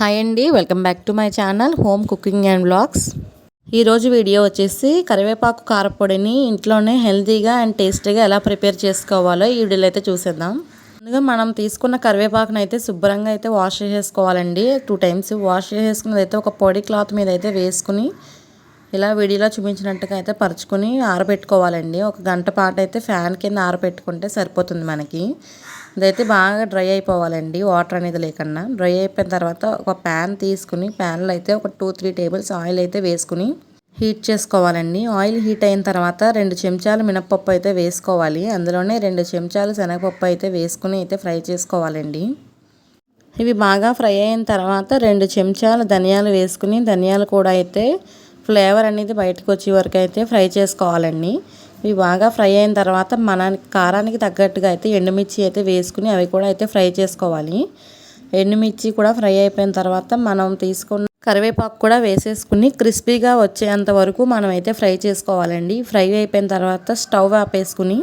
Hi అండి welcome back to my channel home cooking and blogs ఈరోజు video వచ్చేసి కరివేపాకు కారపొడిని ఇంట్లోనే హెల్తీగా అండ్ టేస్టీగా ఎలా ప్రిపేర్ చేసుకోవాలో ఈ వీడియోలో అయితే చూసేద్దాం. ముందుగా మనం తీసుకున్న కరివేపాకును అయితే శుభ్రంగా అయితే వాష్ చేసేసుకోవాలండి. టూ టైమ్స్ వాష్ చేసేసుకున్నది అయితే ఒక పొడి క్లాత్ మీద అయితే వేసుకుని ఇలా వీడియోలో చూపించినట్టుగా అయితే పరుచుకొని ఆరబెట్టుకోవాలండి. ఒక గంట పాటు అయితే ఫ్యాన్ కింద ఆరబెట్టుకుంటే సరిపోతుంది మనకి. ఇదైతే బాగా డ్రై అయిపోవాలండి వాటర్ అనేది లేకుండా డ్రై అయిపోయిన తర్వాత ఒక ప్యాన్ తీసుకుని ప్యాన్లో అయితే ఒక టూ త్రీ టేబుల్స్ ఆయిల్ అయితే వేసుకుని హీట్ చేసుకోవాలండి. ఆయిల్ హీట్ అయిన తర్వాత రెండు చెంచాలు మినప్పప్పు అయితే వేసుకోవాలి. అందులోనే రెండు చెంచాలు శనగపప్పు అయితే వేసుకుని అయితే ఫ్రై చేసుకోవాలండి. ఇవి బాగా ఫ్రై అయిన తర్వాత రెండు చెంచాలు ధనియాలు వేసుకుని ధనియాలు కూడా అయితే ఫ్లేవర్ అనేది బయటకు వచ్చే వరకు అయితే ఫ్రై చేసుకోవాలండి. ఇవి బాగా ఫ్రై అయిన తర్వాత మన కారానికి తగ్గట్టుగా అయితే ఎండుమిర్చి అయితే వేసుకుని అవి కూడా అయితే ఫ్రై చేసుకోవాలి. ఎండుమిర్చి కూడా ఫ్రై అయిపోయిన తర్వాత మనం తీసుకున్న కరివేపాకు కూడా వేసేసుకుని క్రిస్పీగా వచ్చేంత వరకు మనం అయితే ఫ్రై చేసుకోవాలండి. ఫ్రై అయిపోయిన తర్వాత స్టవ్ ఆపేసుకుని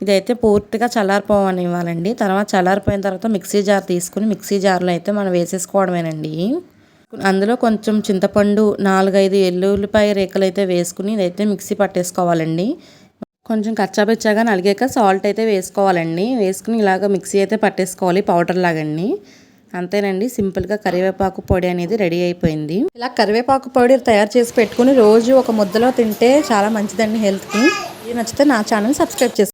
ఇదైతే పూర్తిగా చల్లారిపోవని ఇవ్వాలండి తర్వాత చల్లారిపోయిన తర్వాత మిక్సీ జార్ తీసుకుని మిక్సీ జార్లో అయితే మనం వేసేసుకోవడమేనండి. అందులో కొంచెం చింతపండు నాలుగైదు ఎల్లుల్లిపాయ రేకలు అయితే వేసుకుని ఇదైతే మిక్సీ పట్టేసుకోవాలండి. కొంచెం కచ్చాపిచ్చాగా నలిగాక సాల్ట్ అయితే వేసుకోవాలండి. వేసుకుని ఇలాగ మిక్సీ అయితే పట్టేసుకోవాలి పౌడర్ లాగండి. అంతేనండి సింపుల్గా కరివేపాకు పొడి అనేది రెడీ అయిపోయింది. ఇలా కరివేపాకు పొడి తయారు చేసి పెట్టుకుని రోజు ఒక ముద్దలో తింటే చాలా మంచిదండి హెల్త్కి. నచ్చితే నా ఛానల్ సబ్స్క్రైబ్ చేసుకోండి